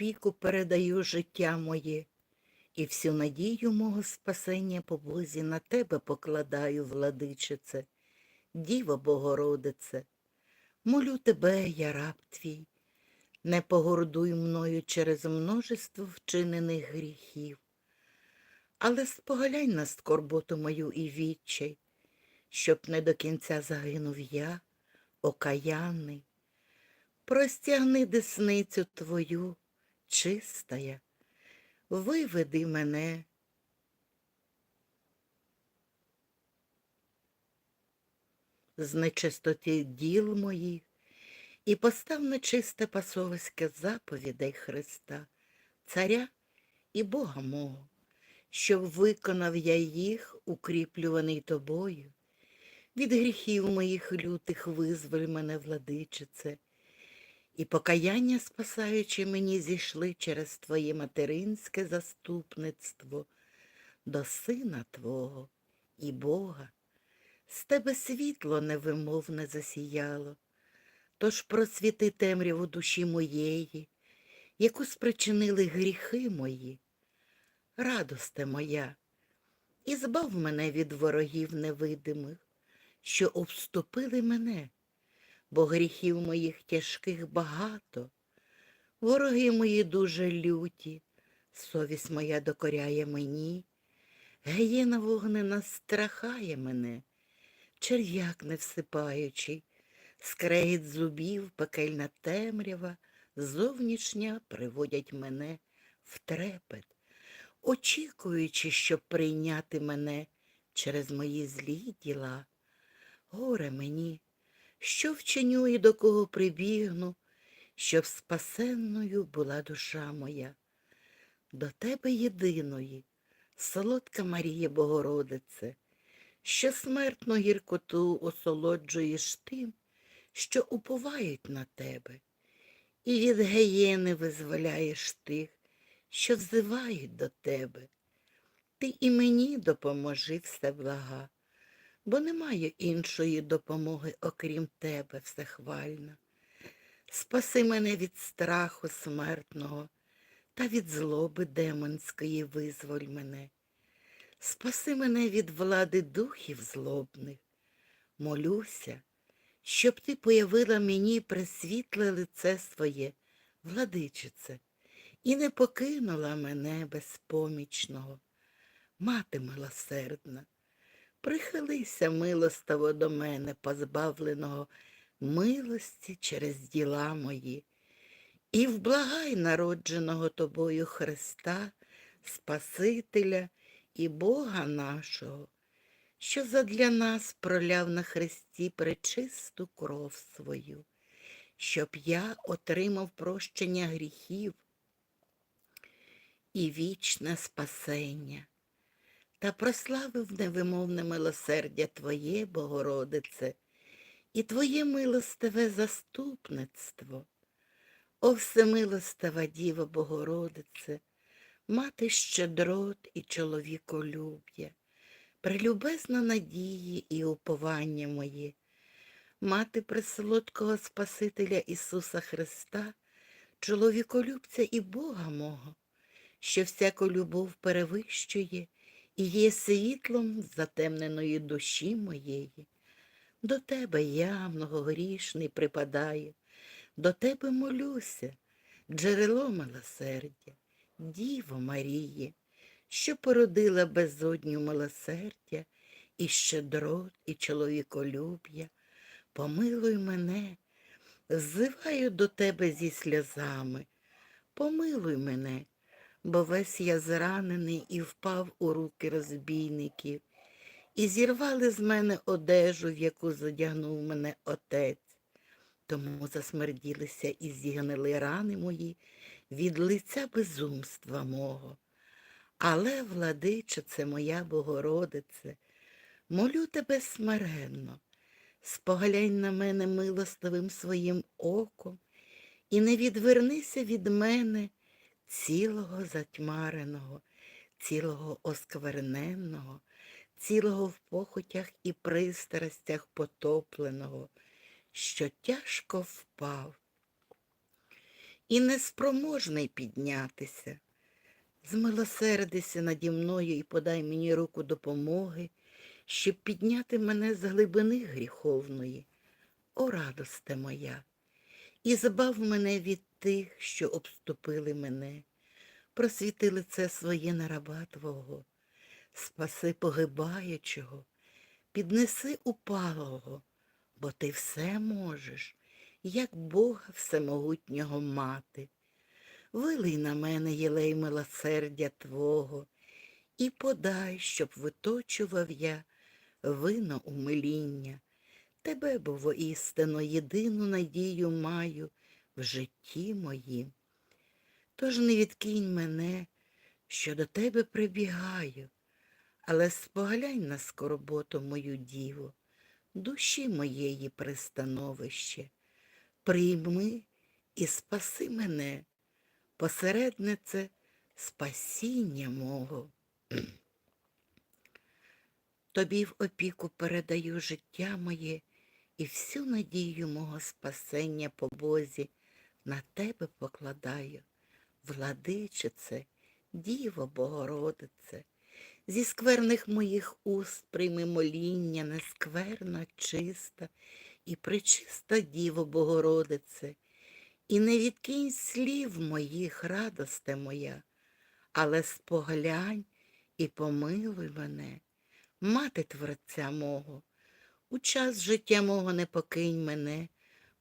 опіку передаю життя моє, і всю надію мого спасення по Бозі на тебе покладаю, владичице, Діво Богородице. Молю тебе, я раб твій, не погордуй мною через множество вчинених гріхів, але споглянь на скорботу мою і відчай, щоб не до кінця загинув я, окаянний. Простягни десницю твою, чистая, виведи мене. З нечистоти діл моїх і постав на чисте пасовиське заповідей Христа, Царя і Бога мого, щоб виконав я їх, укріплюваний тобою. Від гріхів моїх лютих визволь мене, владичице, і покаяння, спасаючи мені, зійшли через Твоє материнське заступництво до Сина Твого і Бога. З тебе світло невимовне засіяло, тож просвіти темряву душі моєї, яку спричинили гріхи мої. Радосте моя, і збав мене від ворогів невидимих, що обступили мене, бо гріхів моїх тяжких багато, вороги мої дуже люті, совість моя докоряє мені, геєна вогнена страхає мене, черв'як не всипаючий, скрегіт зубів, пекельна темрява, зовнішня приводять мене в трепет, очікуючи, щоб прийняти мене через мої злі діла. Горе мені, що вчиню і до кого прибігну, щоб спасенною була душа моя. До тебе єдиної, солодка Марія Богородице, що смертну гіркоту осолоджуєш тим, що уповають на тебе, і від геєни визволяєш тих, що взивають до тебе. Ти і мені допоможи все блага бо немає іншої допомоги, окрім тебе, всехвальна. Спаси мене від страху смертного та від злоби демонської визволь мене. Спаси мене від влади духів злобних. Молюся, щоб ти появила мені пресвітле лице своє, владичице, і не покинула мене безпомічного. Мати милосердна, Прихилися милостиво до мене, позбавленого милості через діла мої, і вблагай народженого тобою Христа, Спасителя і Бога нашого, що задля нас проляв на Христі пречисту кров свою, щоб я отримав прощення гріхів і вічне спасення та прославив невимовне милосердя Твоє, Богородице, і Твоє милостиве заступництво. О всемилостива Діва Богородице, мати щедрот і чоловіколюб'я, прелюбезна надії і уповання моє, мати присолодкого Спасителя Ісуса Христа, чоловіколюбця і Бога мого, що всяку любов перевищує і є світлом затемненої душі моєї. До тебе я, многогрішний, припадаю, до тебе молюся, джерело милосердя, Діво Маріє, що породила безодню милосердя і щедрот, і чоловіколюб'я. Помилуй мене, ззиваю до тебе зі сльозами. Помилуй мене, бо весь я зранений і впав у руки розбійників, і зірвали з мене одежу, в яку задягнув мене отець. Тому засмерділися і зігнили рани мої від лиця безумства мого. Але, владичице моя Богородице, молю тебе смиренно, споглянь на мене милостивим своїм оком і не відвернися від мене цілого затьмареного, цілого оскверненного, цілого в похотях і пристрастях потопленого, що тяжко впав. і неспроможний піднятися. Змилосердися наді мною і подай мені руку допомоги, щоб підняти мене з глибини гріховної. О, радосте моя, і збав мене від тих, що обступили мене, просвіти лице своє на раба Твого, спаси погибаючого, піднеси упалого, бо ти все можеш, як Бога Всемогутнього мати. Вилий на мене, єлей милосердя Твого, і подай, щоб виточував я вино умиління. Тебе, бо воістину єдину надію маю в житті моїм. Тож не відкинь мене, що до тебе прибігаю, але споглянь на скорботу мою діву, душі моєї пристановище. Прийми і спаси мене, посереднице спасіння мого. Тобі в опіку передаю життя моє і всю надію мого спасення по Бозі на тебе покладаю, владичице, Діво Богородице, зі скверних моїх уст прийми моління, нескверна, чиста і причиста Діво Богородице, і не відкинь слів моїх, радосте моя, але споглянь і помилуй мене, мати Творця мого, у час життя мого не покинь мене,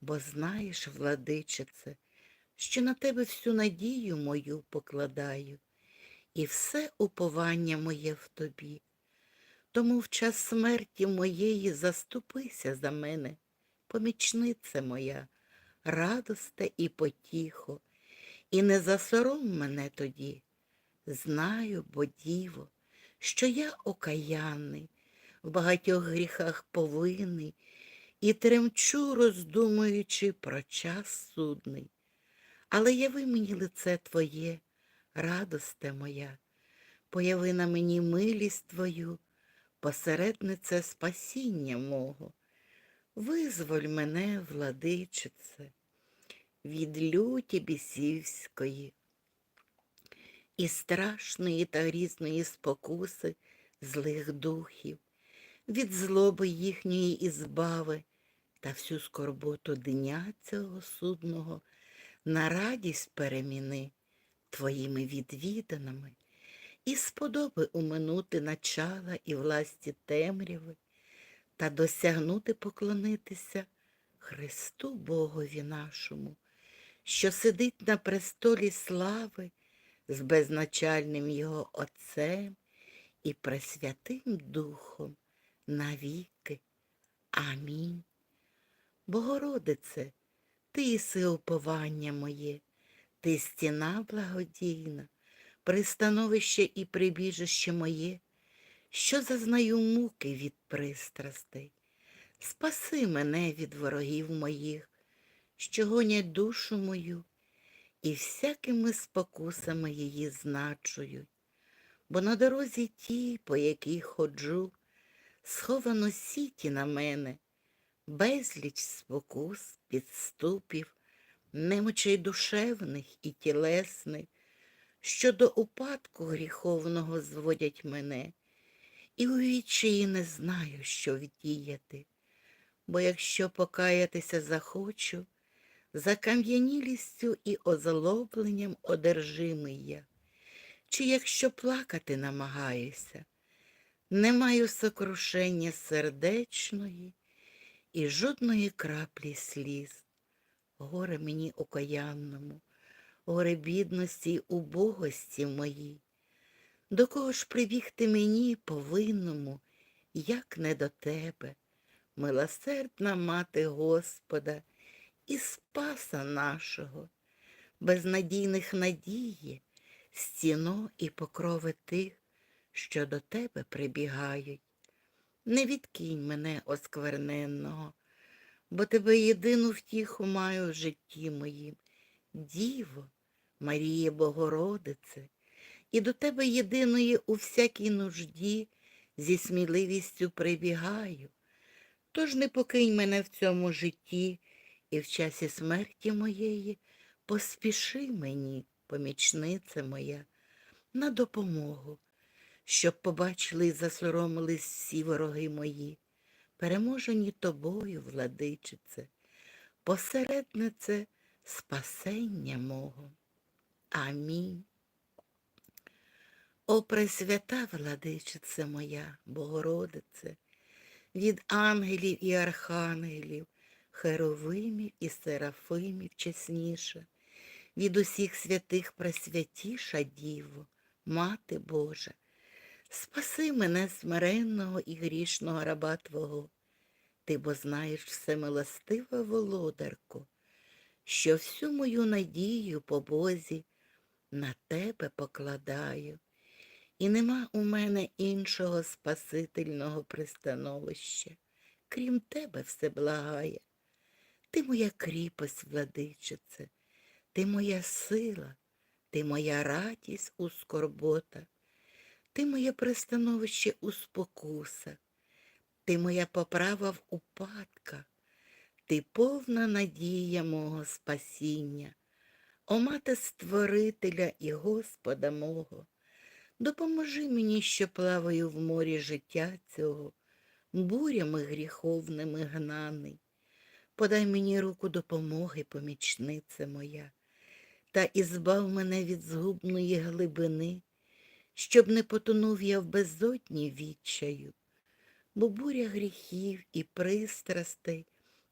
бо знаєш, владичице, що на тебе всю надію мою покладаю, і все уповання моє в тобі. Тому в час смерті моєї заступися за мене, помічнице моя, радосте і потіхо, і не засором мене тоді. Знаю, бо діво, що я окаянний, в багатьох гріхах повинний, і тремчу, роздумуючи про час судний. Але яви мені лице Твоє, радосте моя, появи на мені милість Твою, посереднице спасіння мого. Визволь мене, владичице, від люті бісівської і страшної та грізної спокуси злих духів, від злоби їхньої і збави та всю скорботу дня цього судного на радість переміни твоїми відвіданими і сподоби уминути начала і власті темряви та досягнути поклонитися Христу Богові нашому, що сидить на престолі слави з безначальним Його Отцем і Пресвятим Духом навіки. Амінь. Богородице, ти єси уповання моє, ти стіна благодійна, пристановище і прибіжище моє, що зазнаю муки від пристрастей. Спаси мене від ворогів моїх, що гонять душу мою, і всякими спокусами її значують. Бо на дорозі ті, по якій ходжу, сховано сіті на мене, безліч спокус, підступів, немочей душевних і тілесних, що до упадку гріховного зводять мене, і у відчаї не знаю, що вдіяти, бо якщо покаятися захочу, закам'янілістю і озлобленням одержимий я, чи якщо плакати намагаюся, не маю сокрушення сердечної і жодної краплі сліз. Горе мені окаянному, горе бідності й убогості моїй. До кого ж прибігти мені повинному, як не до тебе, милосердна мати Господа і Спаса нашого, безнадійних надії, стіно і покрови тих, що до тебе прибігають. Не відкинь мене оскверненного, бо тебе єдину втіху маю в житті моїм. Діво, Марія Богородице, і до тебе єдиної у всякій нужді зі сміливістю прибігаю. Тож не покинь мене в цьому житті і в часі смерті моєї Поспіши мені, помічниця моя, на допомогу, щоб побачили і засоромились всі вороги мої, переможені тобою, владичице, посереднице спасення мого. Амінь. О, пресвята владичице моя, Богородице, від ангелів і архангелів, херовимів і серафимів чесніша, від усіх святих пресвятіша Діво, Мати Божа, спаси мене смиренного і грішного раба Твого, Ти бо знаєш всемилостива володарко, що всю мою надію по Бозі на тебе покладаю, і нема у мене іншого спасительного пристановища, крім тебе все благає. Ти моя кріпость, владичице, ти моя сила, ти моя радість у скорботах, ти моє пристановище у спокусах, ти моя поправа в упадках, ти повна надія мого спасіння, о мати Створителя і Господа мого. Допоможи мені, що плаваю в морі життя цього, бурями гріховними гнаний. Подай мені руку допомоги, помічниця моя, та ізбав мене від згубної глибини, щоб не потонув я в безодні відчаю, бо буря гріхів і пристрастей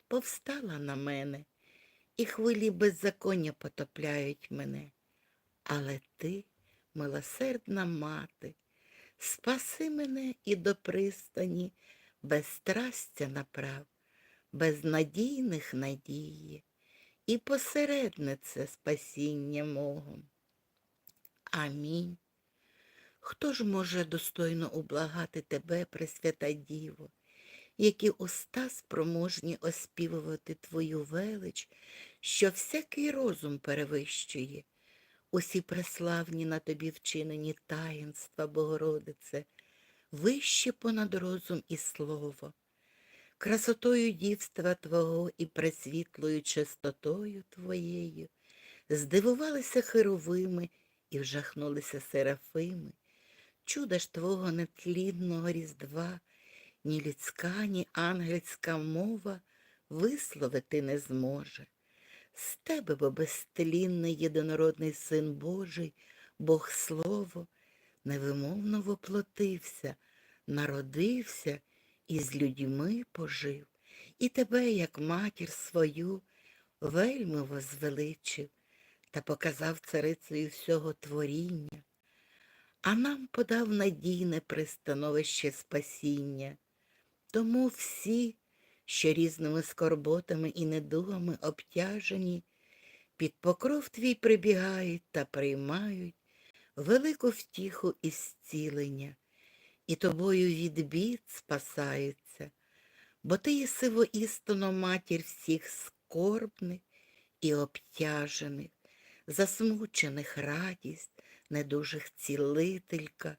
повстала на мене, і хвилі беззаконня потопляють мене. Але ти, милосердна мати, спаси мене і до пристані безстрастя направ безнадійних надії і посереднице спасіння мого. Амінь. Хто ж може достойно ублагати тебе, Пресвята Діво, які уста спроможні оспівувати Твою велич, що всякий розум перевищує, усі преславні на тобі вчинені таїнства, Богородице, вище понад розум і слово. Красотою дівства Твого і пресвітлою чистотою Твоєю, здивувалися херовими і вжахнулися серафими. Чуда ж Твого нетлінного різдва, ні людська, ні ангельська мова висловити не зможе. З тебе, бо безтлінний єдинородний Син Божий, Бог Слово, невимовно воплотився, народився і з людьми пожив, і тебе, як матір свою, вельми возвеличив та показав царицею всього творіння, а нам подав надійне пристановище спасіння. Тому всі, що різними скорботами і недугами обтяжені, під покров твій прибігають та приймають велику втіху і зцілення і тобою від бід спасаються, бо ти єси воістину матір всіх скорбних і обтяжених, засмучених радість, недужих цілителька,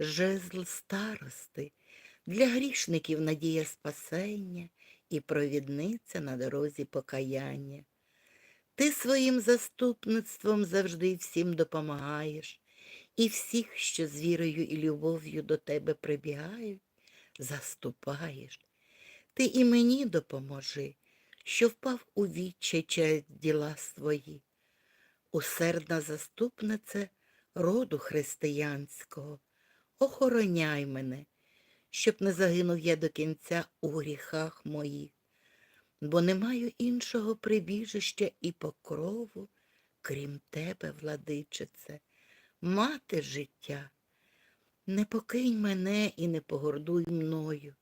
жезл старости, для грішників надія спасення і провідниця на дорозі покаяння. Ти своїм заступництвом завжди всім допомагаєш, і всіх, що з вірою і любов'ю до тебе прибігають, заступаєш. Ти і мені допоможи, що впав у відчай через діла свої. Усердна заступнице роду християнського, охороняй мене, щоб не загинув я до кінця у гріхах моїх, бо не маю іншого прибіжища і покрову, крім тебе, владичице мати життя. Не покинь мене і не погордуй мною,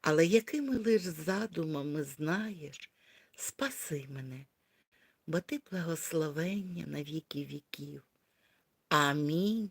але якими лиш задумами знаєш, спаси мене, бо ти благословення на віки віків. Амінь.